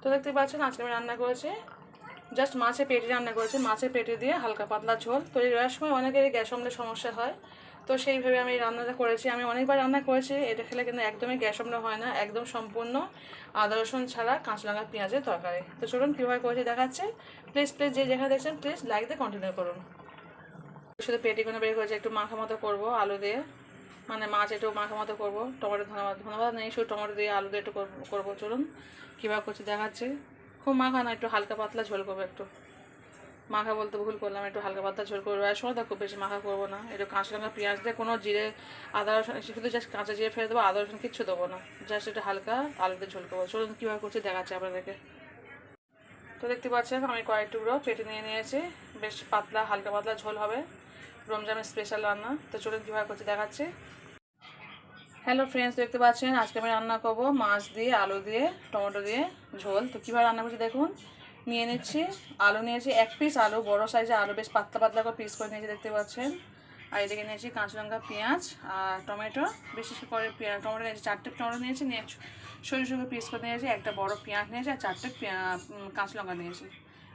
তো দেখতে পাচ্ছেন, আজকে আমি রান্না করেছি। জাস্ট মাছের পেটি রান্না করেছি, মাছের পেটি দিয়ে হালকা পাতলা ঝোল। তো এই রয়ের সময় অনেকেরই গ্যাস অম্লের সমস্যা হয়। তো সেইভাবে আমি রান্নাটা করেছি। আমি অনেকবার রান্না করেছি, এটা খেলে কিন্তু একদমই গ্যাস অম্ল হয় না, একদম সম্পূর্ণ আদা, রসুন ছাড়া কাঁচা লঙ্কা পেঁয়াজের তরকারি। তো চলুন কীভাবে করেছি দেখাচ্ছে। প্লিজ প্লিজ যে যেখানে দেখছেন প্লিজ লাইক দিয়ে কন্টিনিউ করুন। শুধু পেটিগুলো বের করেছি, একটু মাখা মতো করব, আলু দিয়ে। মানে মাছ একটু মাখা মতো করব, টমেটো ধন্যবাদ ধন্যবাদ নেই, শুধু টমেটো দিয়ে আলু দিয়ে একটু করবো- চলুন। কীভাবে করছি দেখাচ্ছে। খুব মাখা না, একটু হালকা পাতলা ঝোল করব একটু। মাখা বলতে ভুল করলাম, একটু হালকা পাতলা ঝোল করব। আর সময় খুব বেশি মাখা করব না। একটু কাঁচা লঙ্কা, পেঁয়াজ দিয়ে কোনো জিরে, আদা, রসুন শুধু জাস্ট কাঁচা জিরে ফেলে দেবো, আদা, রসুন কিচ্ছু দেবো না। জাস্ট একটু হালকা আলুতে ঝোল করব। চলুন কীভাবে করছি দেখাচ্ছে আপনাদেরকে। তো দেখতে পাচ্ছেন, আমি কয়েক টুকরো পেটে নিয়ে নিয়েছি। বেশ পাতলা, হালকা পাতলা ঝোল হবে। রমজানের স্পেশাল রান্না। তো চলুন কীভাবে করছি দেখাচ্ছি। হ্যালো ফ্রেন্ডস, দেখতে পাচ্ছেন? আজকে আমি রান্না করব মাছ দিয়ে, আলু দিয়ে, টমেটো দিয়ে ঝোল। তো কীভাবে রান্না করছি দেখুন। নিয়ে নিচ্ছি। আলু নিয়েছি এক পিস আলু, বড় সাইজে আলু, বেশ পাতলা পাতলা করে পিস করে নিয়েছি, দেখতে পাচ্ছেন। আর এদিকে নিয়েছি কাঁচা লঙ্কা, পেঁয়াজ আর টমেটো। বিশেষ করে পেঁয়াজ, টমেটো নিয়েছি, চারটে টমেটো নিয়েছি, নিয়ে সরু সরু পিস করে নিয়েছি, একটা বড় পেঁয়াজ নিয়েছি আর চারটে কাঁচা লঙ্কা নিয়েছি।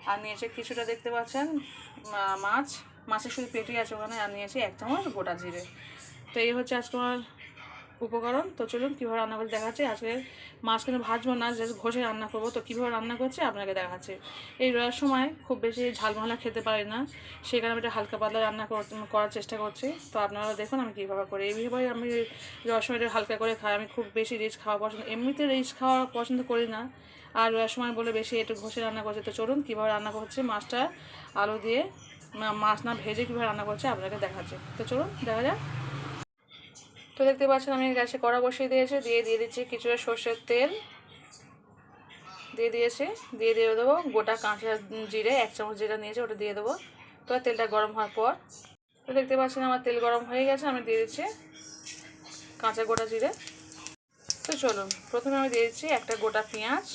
আর নিয়েছি কিছুটা দেখতে পাচ্ছেন মাছ। মাছের শুধু পেটি আছে ওখানে, আর নিয়েছি এক চামচ গোটা জিরে। তো এই হচ্ছে আজকে আমার উপকরণ। তো চলুন কীভাবে রান্না করে দেখাচ্ছে। আজকে মাছ কিন্তু ভাজবো না, জাস্ট ঘষে রান্না করব। তো কীভাবে রান্না করছে আপনাকে দেখাচ্ছে। এই রোয়ার সময় খুব বেশি ঝাল মশলা খেতে পারি না। সেই কারণে আমি একটা হালকা পাতলা রান্না কর- করার চেষ্টা করছি। তো আপনারা দেখুন আমি কীভাবে করি। এইভাবে আমি রোয়ার সময় একটু হালকা করে খাই। আমি খুব বেশি রিচ খাওয়া পছন্দ, এমনিতে রিচ খাওয়া পছন্দ করি না। আর রোয়ার সময় বলে বেশি একটু ঘষে রান্না করছে। তো চলুন কীভাবে রান্না করছে। মাছটা আলু দিয়ে মাছ না ভেজে কীভাবে রান্না করছে আপনাকে দেখাচ্ছে। তো চলুন দেখা যাক। তো দেখতে পাচ্ছেন আমি গ্যাসে কড়া বসিয়ে দিয়েছি, দিয়ে দিয়ে দিচ্ছি কিছুটা সর্ষের তেল। দিয়ে দিয়েছি, দিয়ে দিয়ে দেবো গোটা কাঁচা জিরে, এক চামচ যেটা নিয়েছি ওটা দিয়ে দেবো। তো তেলটা গরম হওয়ার পর, তো দেখতে পাচ্ছেন আমার তেল গরম হয়ে গেছে, আমি দিয়ে দিচ্ছি কাঁচা গোটা জিরে। তো চলুন, প্রথমে আমি দিয়ে দিচ্ছি একটা গোটা পেঁয়াজ।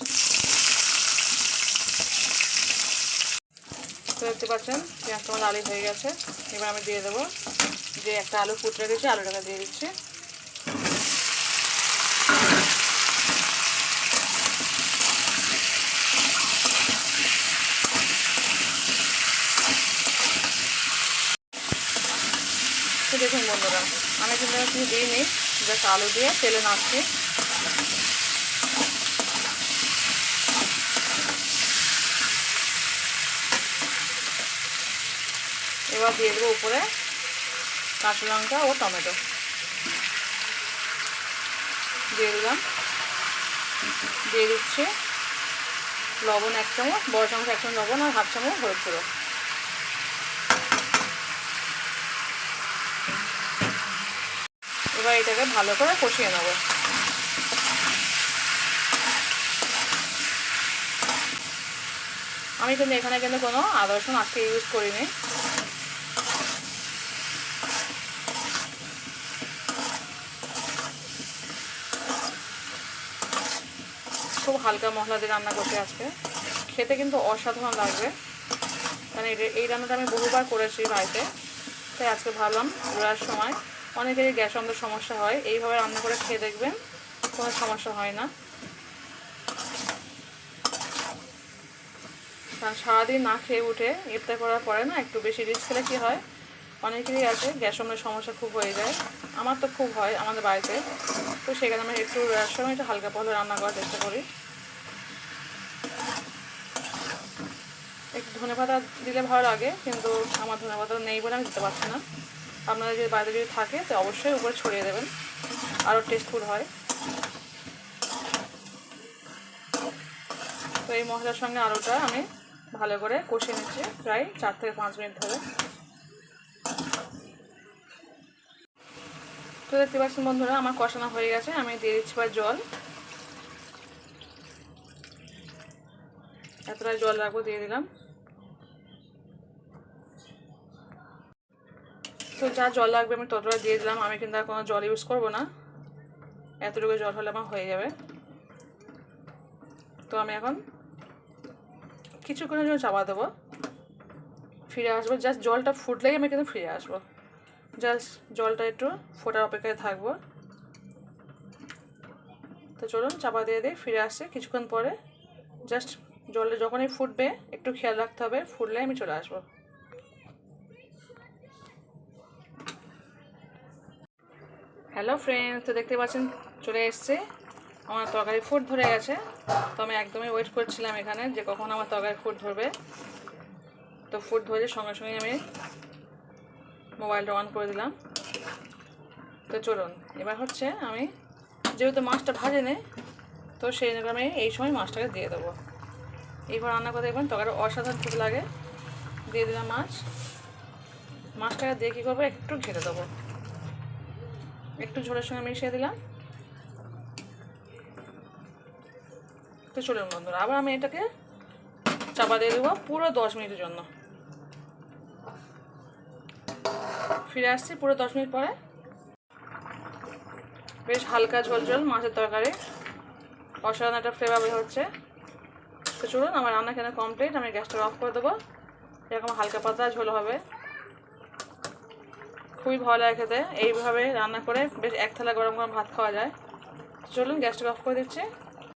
তো দেখতে পাচ্ছেন পেঁয়াজটা আমার লালি হয়ে গেছে, এবার আমি দিয়ে দেবো যে একটা আলু ফুট রেখেছি আলুটাকে দিয়ে দিচ্ছি তো দেখুন বন্ধুরা। আমি কিন্তু কিছু দিইনি জাস্ট আলু দিয়ে তেলে নাড়ছি। এবার দিয়ে দেবো উপরে কাঁচা লঙ্কা ও টমেটো। দিয়ে দিলাম। দিয়ে দিচ্ছি লবণ এক চামচ, বড় চামচ এক চামচ লবণ আর হাফ চামচ হলুদ গুঁড়ো। এবার এটাকে ভালো করে কষিয়ে নেব। আমি কিন্তু এখানে কিন্তু কোনো আদা রসুন আজকে ইউজ করিনি। খুব হালকা মশলা দিয়ে রান্না করছি আজকে। খেতে কিন্তু অসাধারণ লাগবে। কারণ এটা- এই রান্নাটা আমি বহুবার করেছি বাড়িতে। তাই আজকে ভাবলাম ঘোরার সময় অনেকেরই গ্যাস অম্লের সমস্যা হয়। এইভাবে রান্না করে খেয়ে দেখবেন কোনো সমস্যা হয় না। কারণ সারাদিন না খেয়ে উঠে ইফতার করার পরে না একটু বেশি রিচ খেলে কী হয়? অনেকেরই আছে, গ্যাস অম্লের সমস্যা খুব হয়ে যায়। আমার তো খুব হয় আমাদের বাড়িতে। তো সেখানে আমি একটু সময় একটু হালকা পহলে রান্না করার চেষ্টা করি। একটু ধনে পাতা দিলে ভালো লাগে, কিন্তু আমার ধনে পাতা নেই বলে আমি দিতে পারছি না। আপনাদের যদি বাড়িতে যদি থাকে, তো অবশ্যই উপরে ছড়িয়ে দেবেন। আরও টেস্টফুল হয়। তো এই মশলার সঙ্গে আলুটা আমি ভালো করে কষিয়ে নিচ্ছি, প্রায় চার থেকে পাঁচ মিনিট ধরে। তো দেখতে পাচ্ছেন বন্ধুরা, আমার কষানো হয়ে গেছে। আমি দিয়ে দিচ্ছি বা জল। এতটা জল রাখব, দিয়ে দিলাম। তো যা জল লাগবে আমি ততটা দিয়ে দিলাম। আমি কিন্তু আর কোনো জল ইউজ করব না। এতটুকু জল হলে আমার হয়ে যাবে। তো আমি এখন কিছুক্ষণের জন্য চাপা দেবো। ফিরে আসব। জাস্ট জলটা ফুটলেই আমি কিন্তু ফিরে আসব। জাস্ট জলটা একটু ফোটার অপেক্ষায় থাকব। তো চলুন চাপা দিয়ে দিই। ফিরে আসছে কিছুক্ষণ পরে। জাস্ট জলে যখনই ফুটবে, একটু খেয়াল রাখতে হবে। ফুটলে আমি চলে আসব। হ্যালো ফ্রেন্ডস তো দেখতে পাচ্ছেন, চলে এসছে। আমার তরকারি ফুট ধরে গেছে। তো আমি একদমই ওয়েট করছিলাম এখানে যে কখন আমার তরকারি ফুট ধরবে। তো ফুট ধরে সঙ্গে সঙ্গে আমি মোবাইলটা অন করে দিলাম। তো চলুন, এবার হচ্ছে আমি যেহেতু মাছটা ভাজে নেই তো সেই জন্য আমি এই সময় মাছটাকে দিয়ে দেবো। এইবার রান্না করে দেখবেন তরকারি অসাধারণ খেতে লাগে। দিয়ে দিলাম মাছ। মাছটাকে দিয়ে কী করব? একটু ঘেটে দেবো। একটু ঝোলের সঙ্গে মিশিয়ে দিলাম। তো চলুন বন্ধুরা, আবার আমি এটাকে চাপা দিয়ে দেবো পুরো দশ মিনিটের জন্য। ফিরে আসছি পুরো দশ মিনিট পরে। বেশ হালকা ঝোল ঝোল মাছের তরকারি। অসাধারণ একটা ফ্লেভার হচ্ছে। তো চলুন, আমার রান্না কেন কমপ্লিট আমি গ্যাসটা অফ করে দেবো। এরকম হালকা পাতলা ঝোল হবে। খুবই ভালো লাগে খেতে। এইভাবে রান্না করে বেশ এক থালা গরম গরম ভাত খাওয়া যায়। চলুন গ্যাসটা অফ করে দিচ্ছি।